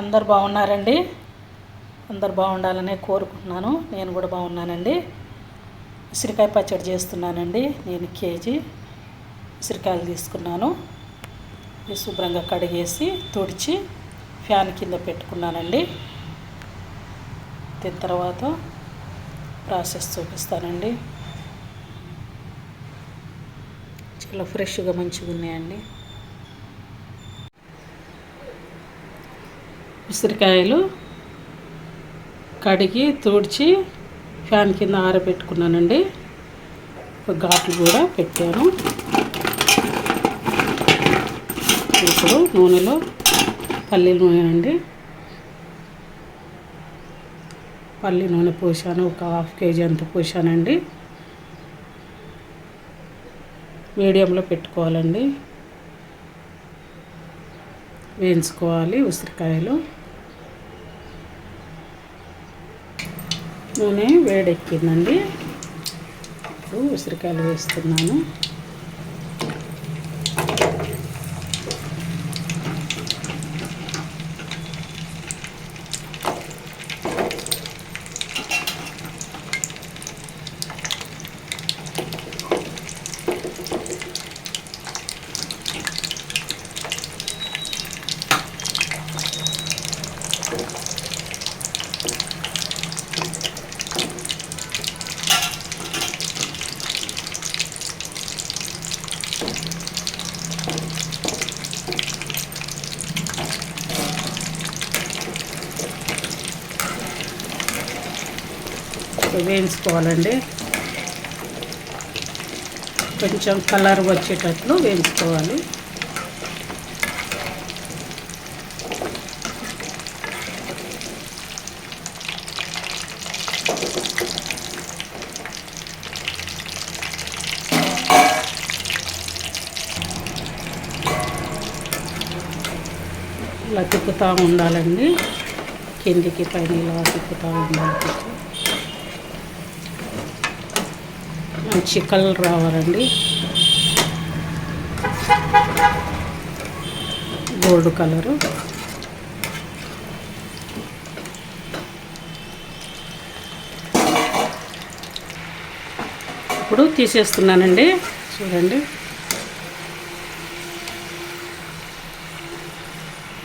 అందరు బాగున్నారండి? అందరు బాగుండాలనే కోరుకుంటున్నాను. నేను కూడా బాగున్నానండి. ఉసిరికాయ పచ్చడి చేస్తున్నానండి. నేను కేజీ ఉసిరికాయలు తీసుకున్నాను. శుభ్రంగా కడిగేసి తుడిచి ఫ్యాన్ కింద పెట్టుకున్నానండి. దీని తర్వాత ప్రాసెస్ చూపిస్తానండి. చాలా ఫ్రెష్గా మంచిగా ఉన్నాయండి ఉసిరికాయలు కడిగి తుడిచి ఫ్యాన్ కింద ఆరబెట్టుకున్నానండి. ఒక ఘాట్లు కూడా పెట్టాను. ఇప్పుడు నూనెలో పల్లి నూనె అండి. పల్లి నూనె పోసాను. ఒక హాఫ్ కేజీ అంత పోసానండి. మీడియంలో పెట్టుకోవాలండి. వేయించుకోవాలి ఉసిరికాయలు. నూనె వేడెక్కిందండి. ఇప్పుడు ఉసిరికాయలు వేస్తున్నాను. వేయించుకోవాలండి. కొంచెం కలర్ వచ్చేటట్లు వేయించుకోవాలి. ఇలా తిప్పుతూ ఉండాలండి. కిందికి పైన ఇలా తిప్పుతూ ఉండాలి. మంచి కలర్ రావాలండి. Gold colour. ఇప్పుడు తీసేస్తున్నానండి. చూడండి.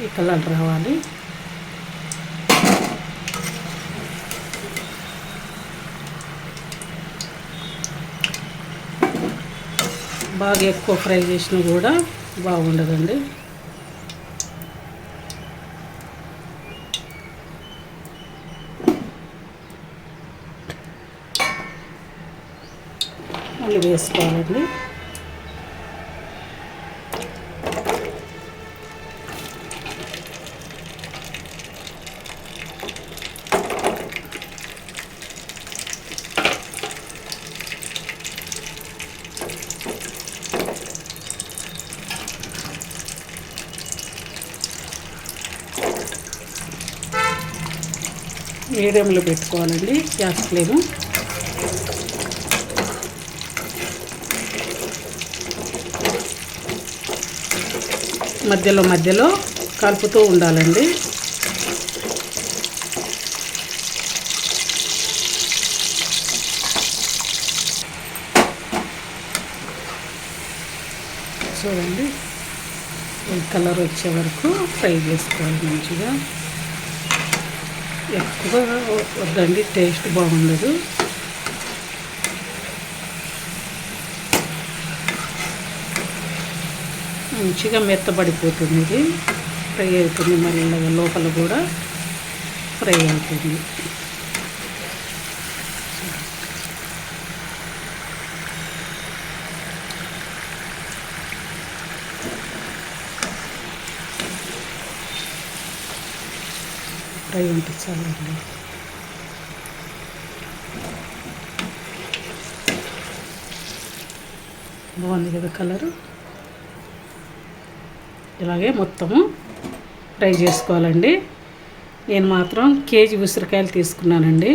ఈ కలర్ రావాలి. బాగా ఎక్కువ ఫ్రై చేసినా కూడా బాగుండదండి. మళ్ళీ వేసుకోవాలండి. మీడియంలో పెట్టుకోవాలండి గ్యాస్ ఫ్లేము. మధ్యలో మధ్యలో కలుపుతూ ఉండాలండి. చూడండి కలర్ వచ్చే వరకు ఫ్రై చేసుకోవాలి మంచిగా. ఎక్కువ వద్దండి టేస్ట్ బాగుండదు. మంచిగా మెత్తబడిపోతుంది ఇది. ఫ్రై అవుతుంది మళ్ళీ లోపల కూడా ఫ్రై అవుతుంది. ఫ్రై ఉంటుంది చాలండి బాగుంది కదా కలరు? ఇలాగే మొత్తము ఫ్రై చేసుకోవాలండి. నేను మాత్రం కేజీ ఉసిరికాయలు తీసుకున్నానండి.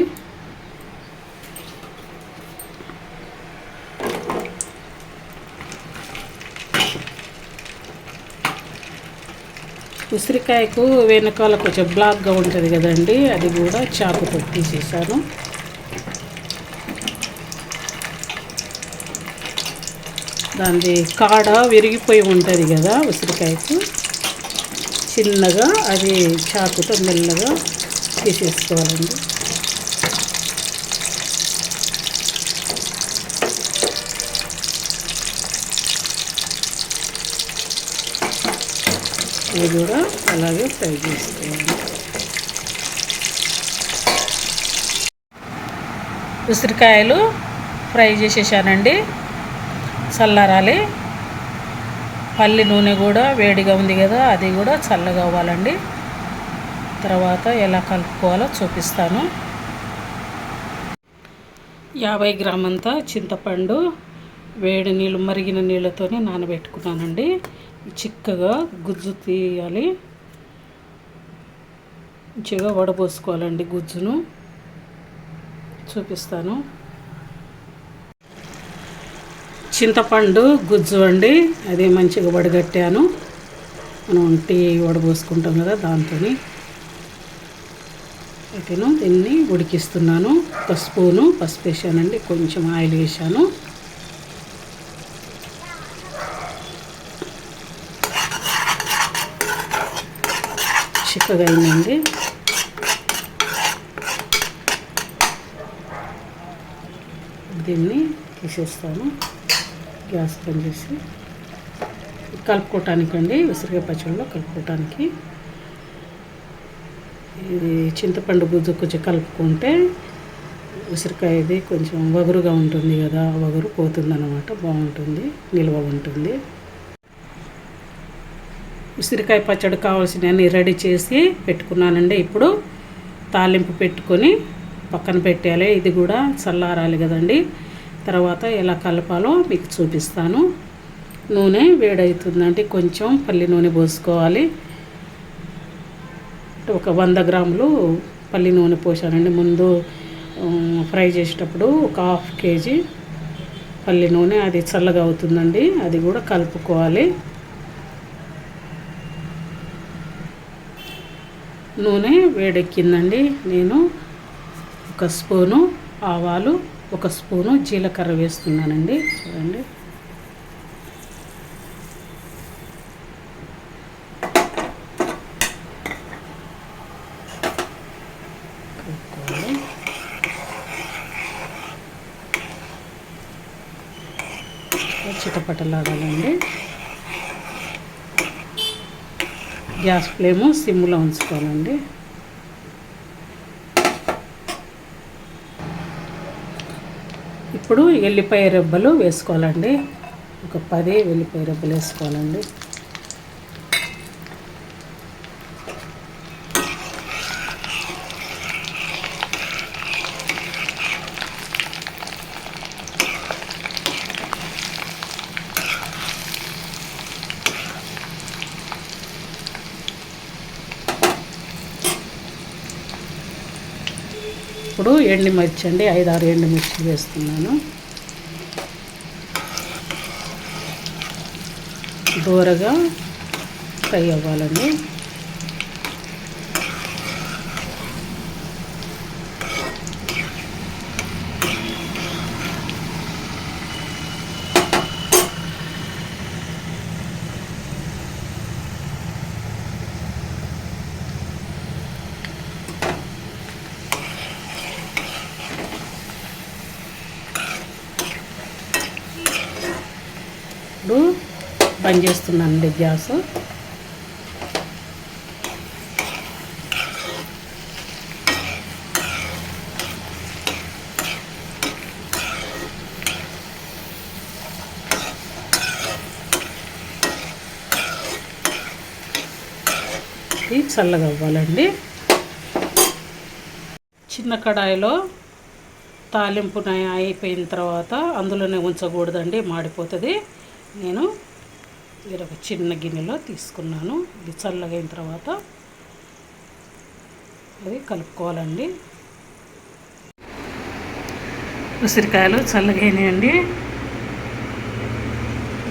ఉసిరికాయకు వెనకాల కొంచెం బ్లాక్గా ఉంటుంది కదండి అది కూడా చాకుతో తీసేసాను దాని కాడ విరిగిపోయి ఉంటుంది కదా ఉసిరికాయకు. చిన్నగా అది చాకుతో మెల్లగా తీసేసుకోవాలండి. ఇది కూడా అలాగే ఫ్రై చేసుకోవాలి. ఉసిరికాయలు ఫ్రై చేసేసానండి. చల్లారాలి. పల్లి నూనె కూడా వేడిగా ఉంది కదా అది కూడా చల్లగా అవ్వాలండి. తర్వాత ఎలా కలుపుకోవాలో చూపిస్తాను. యాభై గ్రామంతా చింతపండు వేడి నీళ్ళు మరిగిన నీళ్ళతోనే నానబెట్టుకున్నానండి. చిక్కగా గుజ్జు తీయాలి. మంచిగా వడబోసుకోవాలండి గుజ్జును. చూపిస్తాను. చింతపండు గుజ్జు అండి. అది మంచిగా వడగట్టాను. మనం టీ వడబోసుకుంటాం కదా దాంతో ఓకేను దీన్ని ఉడికిస్తున్నాను. ఒక స్పూను పసుపు వేసానండి. కొంచెం ఆయిల్ వేసాను. చిక్కగా అయిందండి దీన్ని తీసేస్తాను. గ్యాస్ బంద్ చేసి కలుపుకోవటానికండి ఉసిరికాయ పచ్చడిలో కలుపుకోవటానికి. ఇది చింతపండు గుజ్జు కొంచెం కలుపుకుంటే ఉసిరికాయది కొంచెం వగరుగా ఉంటుంది కదా వగురు పోతుందన్నమాట బాగుంటుంది నిల్వ ఉంటుంది. ఉసిరికాయ పచ్చడి కావాల్సినవన్నీ రెడీ చేసి పెట్టుకున్నానండి. ఇప్పుడు తాలింపు పెట్టుకొని పక్కన పెట్టాలి ఇది కూడా చల్లారాలి కదండి. తర్వాత ఎలా కలపాలో మీకు చూపిస్తాను. నూనె వేడవుతుందంటే కొంచెం పల్లి నూనె పోసుకోవాలి. ఒక వంద గ్రాములు పల్లి నూనె పోసానండి. ముందు ఫ్రై చేసేటప్పుడు ఒక హాఫ్ కేజీ పల్లి నూనె. అది చల్లగా అవుతుందండి. అది కూడా కలుపుకోవాలి. నూనె వేడెక్కిందండి. నేను ఒక స్పూను ఆవాలు ఒక స్పూను జీలకర్ర వేస్తున్నానండి. చూడండి. చిటపటలాడాలండి. గ్యాస్ ఫ్లేమ్ సిమ్లో ఉంచుకోవాలండి. ఇప్పుడు ఎల్లిపాయ రెబ్బలు వేసుకోవాలండి. ఒక పది ఎల్లిపాయ రెబ్బలు వేసుకోవాలండి. ఇప్పుడు ఎండుమిర్చి అండి ఐదు ఆరు ఎండుమిర్చి వేస్తున్నాను. దూరగా ఫ్రై అవ్వాలండి ఇప్పుడు బంద్ చేస్తున్నానండి గ్యాస్ ఇది చల్లగా అవ్వాలండి. చిన్న కడాయిలో తాలింపు అయిపోయిన తర్వాత అందులోనే ఉంచకూడదండి మాడిపోతుంది. నేను వేరొక చిన్న గిన్నెలో తీసుకున్నాను. ఇది చల్లగా అయిన తర్వాత అది కలుపుకోవాలండి. ఉసిరికాయలు చల్లగైనాయండి.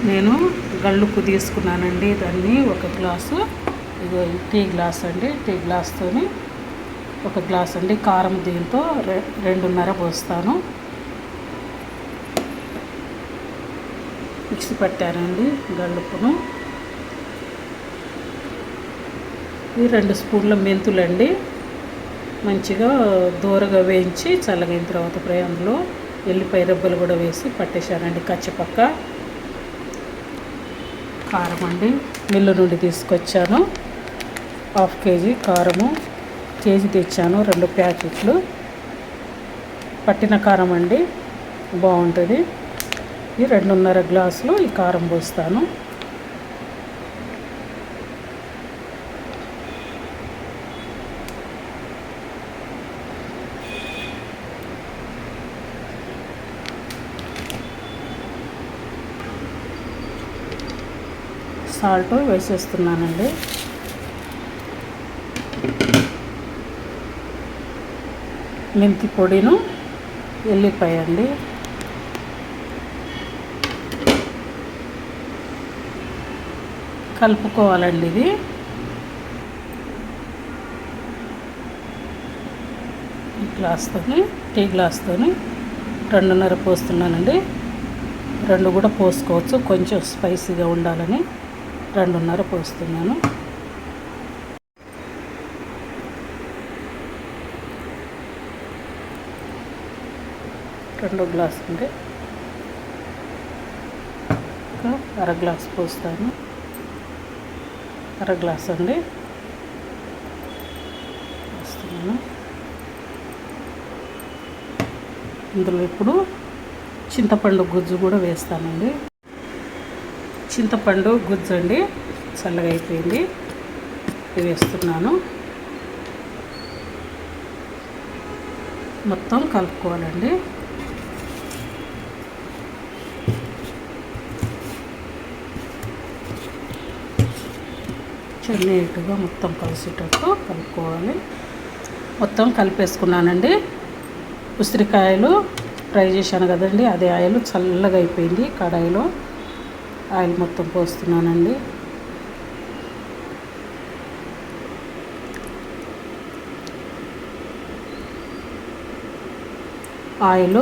నేను గళ్ళుకు తీసుకున్నానండి. దాన్ని ఒక గ్లాసు ఇగో టీ గ్లాస్ అండి. టీ గ్లాస్తోని ఒక గ్లాస్ అండి. కారం దీంతో రె రెండున్నర పోస్తాను. మిక్సీ పట్టానండి గల్లుపును ఈ రెండు స్పూన్ల మెంతులండి. మంచిగా దూరగా వేయించి చల్లగైన తర్వాత ప్రయాణంలో ఎల్లిపాయ రెబ్బలు కూడా వేసి పట్టేశానండి కచ్చపక్క. కారం అండి. మిల్లు నుండి తీసుకొచ్చాను. హాఫ్ కేజీ కారము. కేజీ తెచ్చాను రెండు ప్యాకెట్లు. పట్టిన కారం అండి. బాగుంటుంది. ఈ రెండున్నర గ్లాసులు ఈ కారం పోస్తాను. సాల్ట్ వేసేస్తున్నానండి. మెంతి పొడిను ఎల్లిపాయ అండి కలుపుకోవాలండి ఇది. ఈ గ్లాస్తోని టీ గ్లాస్తోని రెండున్నర పోస్తున్నానండి. రెండు కూడా పోసుకోవచ్చు కొంచెం స్పైసీగా ఉండాలని రెండున్నర పోస్తున్నాను. రెండు గ్లాస్ అంటే ఒక అర గ్లాస్ పోస్తాను. అర గ్లాస్ అండి. వేస్తున్నాను. ఇందులో ఇప్పుడు చింతపండు గుజ్జు కూడా వేస్తానండి. చింతపండు గుజ్జు అండి చల్లగా అయిపోయింది. వేస్తున్నాను. మొత్తం కలుపుకోవాలండి. నీట్గా మొత్తం కలిసేటట్టు కలుపుకోవాలి. మొత్తం కలిపేసుకున్నానండి. ఉసిరికాయలు ఫ్రై చేశాను కదండి అదే ఆయిల్ చల్లగా అయిపోయింది కడాయిలో. ఆయిల్ మొత్తం పోస్తున్నానండి. ఆయిల్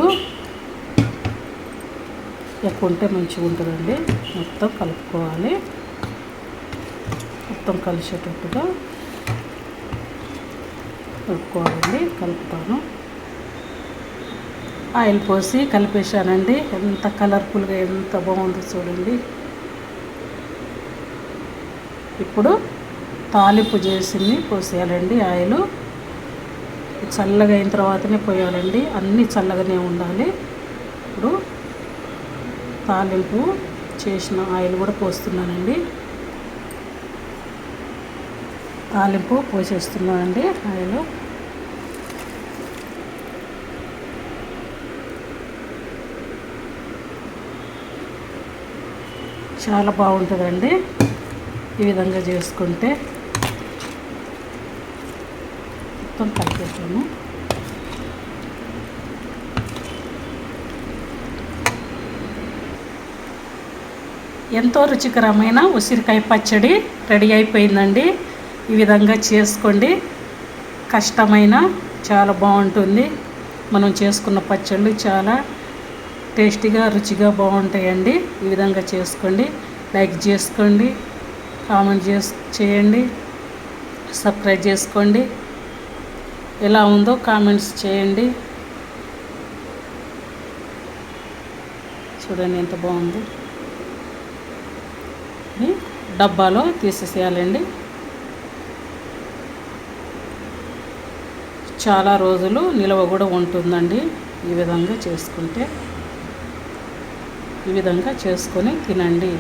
ఎక్కువ ఉంటే మంచిగా ఉంటుందండి మొత్తం కలుపుకోవాలి. మొత్తం కలిసేటట్టుగా కలుపుకోవాలండి కలుపుతాను. ఆయిల్ పోసి కలిపేశానండి. ఎంత కలర్ఫుల్గా ఎంత బాగుందో చూడండి. ఇప్పుడు తాలింపు చేసింది పోసేయాలండి ఆయిల్. చల్లగా అయిన తర్వాతనే పోయాలండి. అన్నీ చల్లగానే ఉండాలి. ఇప్పుడు తాలింపు చేసిన ఆయిల్ కూడా పోస్తున్నానండి. తాలింపు పోసేస్తున్నానండి ఆయిల్. చాలా బాగుంటుందండి. ఈ విధంగా చేసుకుంటే మొత్తం కలిపేసాము ఎంతో రుచికరమైన ఉసిరికాయ పచ్చడి రెడీ అయిపోయిందండి. ఈ విధంగా చేసుకోండి. కష్టమైన చాలా బాగుంటుంది. మనం చేసుకున్న పచ్చళ్ళు చాలా టేస్టీగా రుచిగా బాగుంటాయండి. ఈ విధంగా చేసుకోండి. లైక్ చేసుకోండి. కామెంట్ చేస్ చేయండి. సబ్స్క్రైబ్ చేసుకోండి. ఎలా ఉందో కామెంట్స్ చేయండి. చూడండి ఎంత బాగుంది. డబ్బాలో తీసేసేయాలండి. చాలా రోజులు నిల్వ కూడా ఉంటుందండి. ఈ విధంగా చేసుకుంటే ఈ విధంగా చేసుకొని తినండి.